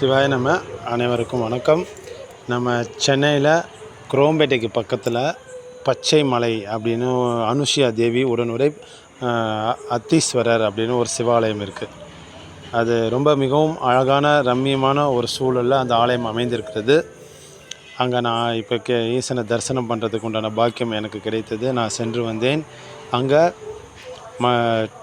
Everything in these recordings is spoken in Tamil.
சிவாய நம்ம அனைவருக்கும் வணக்கம். நம்ம சென்னையில் குரோம்பேட்டைக்கு பக்கத்தில் பச்சை மலை அப்படின்னு அனுஷியா தேவி உடனுரை அத்தீஸ்வரர் அப்படின்னு ஒரு சிவாலயம் இருக்குது அது ரொம்ப மிகவும் அழகான ரம்மியமான ஒரு சூழலில் அந்த ஆலயம் அமைந்திருக்கிறது. அங்கே நான் இப்போ கே ஈசனை தரிசனம் பண்ணுறதுக்கு உண்டான பாக்கியம் எனக்கு கிடைத்தது. நான் சென்று வந்தேன். அங்கே ம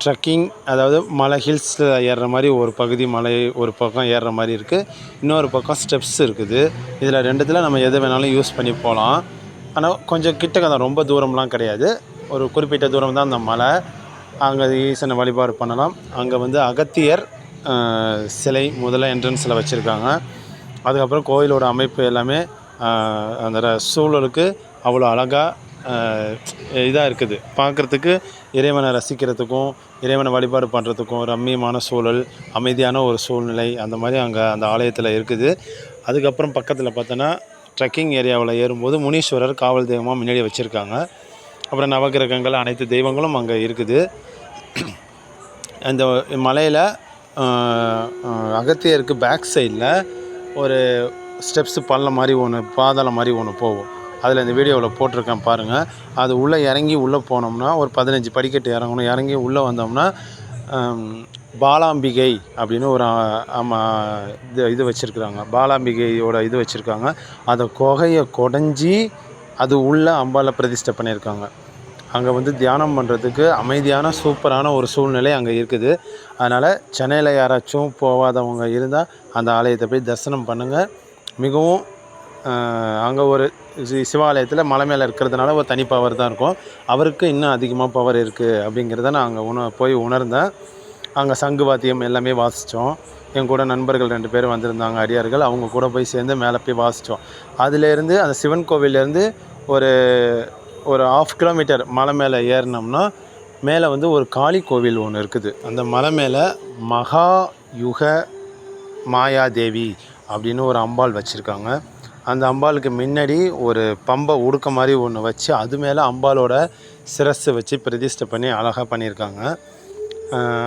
ட்ரக்கிங் அதாவது மலை ஹில்ஸில் ஏறுற மாதிரி ஒரு பகுதி மலை ஒரு பக்கம் ஏறுற மாதிரி இருக்குது இன்னொரு பக்கம் ஸ்டெப்ஸ் இருக்குது. இதில் ரெண்டுத்தில் நம்ம எது வேணாலும் யூஸ் பண்ணி போகலாம் ஆனால் கொஞ்சம் கிட்டக்க தான். ரொம்ப தூரம்லாம் கிடையாது. ஒரு குறிப்பிட்ட தூரம் தான் அந்த மலை. அங்கே ஈசனை வழிபாடு பண்ணலாம். அங்கே வந்து அகத்தியர் சிலை முதல்ல என்ட்ரன்ஸில் வச்சுருக்காங்க. அதுக்கப்புறம் கோயிலோட அமைப்பு எல்லாமே அந்த சூழலுக்கு அவ்வளோ அழகாக இதாக இருக்குது. பார்க்குறதுக்கு இறைவனை ரசிக்கிறதுக்கும் இறைவனை வழிபாடு பண்ணுறதுக்கும் ரம்மியமான சூழல் அமைதியான ஒரு சூழ்நிலை அந்த மாதிரி அங்கே அந்த ஆலயத்தில் இருக்குது. அதுக்கப்புறம் பக்கத்தில் பார்த்தோன்னா ட்ரெக்கிங் ஏரியாவில் ஏறும்போது முனீஸ்வரர் காவல் தெய்வமாக முன்னாடி வச்சுருக்காங்க. அப்புறம் நவகிரகங்கள் அனைத்து தெய்வங்களும் அங்கே இருக்குது. அந்த மலையில் அகத்தியருக்கு பேக் சைடில் ஒரு ஸ்டெப்ஸு பள்ளம் மாதிரி ஒன்று பாதாளம் மாதிரி ஒன்று போகும். அதில் இந்த வீடியோவில் போட்டிருக்கேன் பாருங்கள். அது உள்ளே இறங்கி உள்ளே போனோம்னா ஒரு பதினஞ்சு படிக்கட்டு இறங்கணும். இறங்கி உள்ளே வந்தோம்னா பாலாம்பிகை அப்படின்னு ஒரு ஆமாம் இது இது வச்சுருக்குறாங்க. பாலாம்பிகையோட இது வச்சுருக்காங்க. அதை குகையை குடஞ்சி அது உள்ளே அம்பாலை பிரதிஷ்டை பண்ணியிருக்காங்க. அங்கே வந்து தியானம் பண்ணுறதுக்கு அமைதியான சூப்பரான ஒரு சூழ்நிலை அங்கே இருக்குது. அதனால் சென்னையில் யாராச்சும் போகாதவங்க இருந்தால் அந்த ஆலயத்தை போய் தரிசனம் பண்ணுங்கள் மிகவும் அங்கே ஒரு சிவாலயத்தில் மலை மேலே இருக்கிறதுனால ஒரு தனி பவர் தான் இருக்கும். அவருக்கு இன்னும் அதிகமாக பவர் இருக்குது அப்படிங்கிறத நான் அங்கே உண போய் உணர்ந்தேன். அங்கே சங்கு வாத்தியம் எல்லாமே வாசித்தோம் என் கூட நண்பர்கள் ரெண்டு பேர் வந்திருந்தாங்க அடியார்கள். அவங்க கூட போய் சேர்ந்து மேலே போய் வாசித்தோம் அதுலேருந்து அந்த சிவன் கோவிலேருந்து ஒரு ஒரு ஆஃப் கிலோமீட்டர் மலை மேலே ஏறினோம்னா மேலே வந்து ஒரு காளி கோவில் ஒன்று இருக்குது. அந்த மலை மேலே மகா யுக மாயாதேவி அப்படின்னு ஒரு அம்பாள் வச்சுருக்காங்க. அந்த அம்பாளுக்கு முன்னாடி ஒரு பம்பை உடுக்க மாதிரி ஒன்று வச்சு அது மேலே அம்பாலோட சிரஸை வச்சு பிரதிஷ்டை பண்ணி அழகாக பண்ணியிருக்காங்க.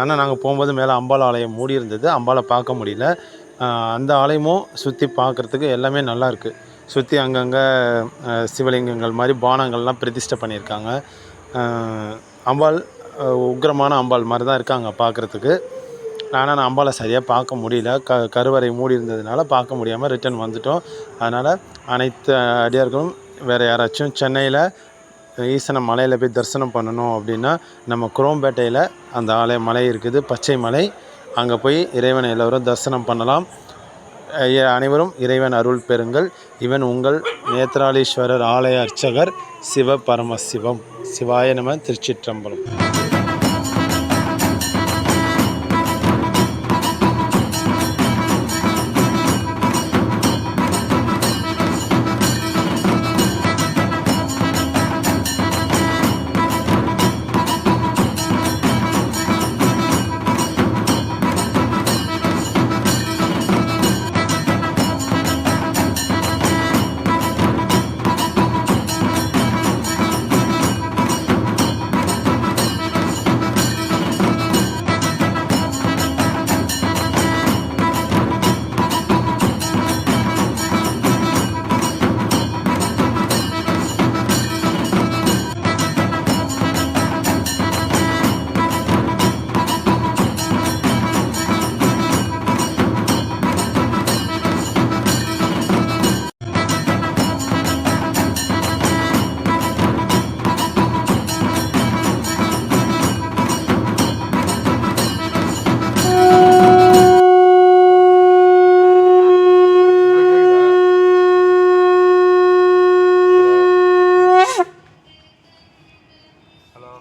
ஆனால் நாங்கள் போகும்போது மேலே அம்பாள் ஆலயம் மூடி இருந்தது. அம்பாளை பார்க்க முடியல. அந்த ஆலயமும் சுற்றி பார்க்குறதுக்கு எல்லாமே நல்லா இருக்குது சுற்றி அங்கங்கே சிவலிங்கங்கள் மாதிரி பானங்கள்லாம் பிரதிஷ்டை பண்ணியிருக்காங்க. அம்பாள் உக்ரமான உக்கிரமான அம்பாள் மாதிரி தான் இருக்காங்க பார்க்குறதுக்கு. ஆனால் நான் அம்பாவை சரியாக பார்க்க முடியல. க கருவறை மூடி இருந்ததுனால பார்க்க முடியாமல் ரிட்டர்ன் வந்துட்டோம். அதனால் அனைத்து அடியார்களும் வேறு யாராச்சும் சென்னையில் ஈசனை மலையில் போய் தரிசனம் பண்ணணும் அப்படின்னா நம்ம குரோம்பேட்டையில் அந்த ஆலய மலை இருக்குது பச்சை மலை. அங்கே போய் இறைவனை எல்லோரும் தரிசனம் பண்ணலாம். அனைவரும் இறைவன் அருள் பெறுங்கள். இவன் உங்கள் நேத்ராலீஸ்வரர் ஆலய அர்ச்சகர் சிவ பரமசிவம் சிவாய நம திருச்சிற்றம்பலம். uh,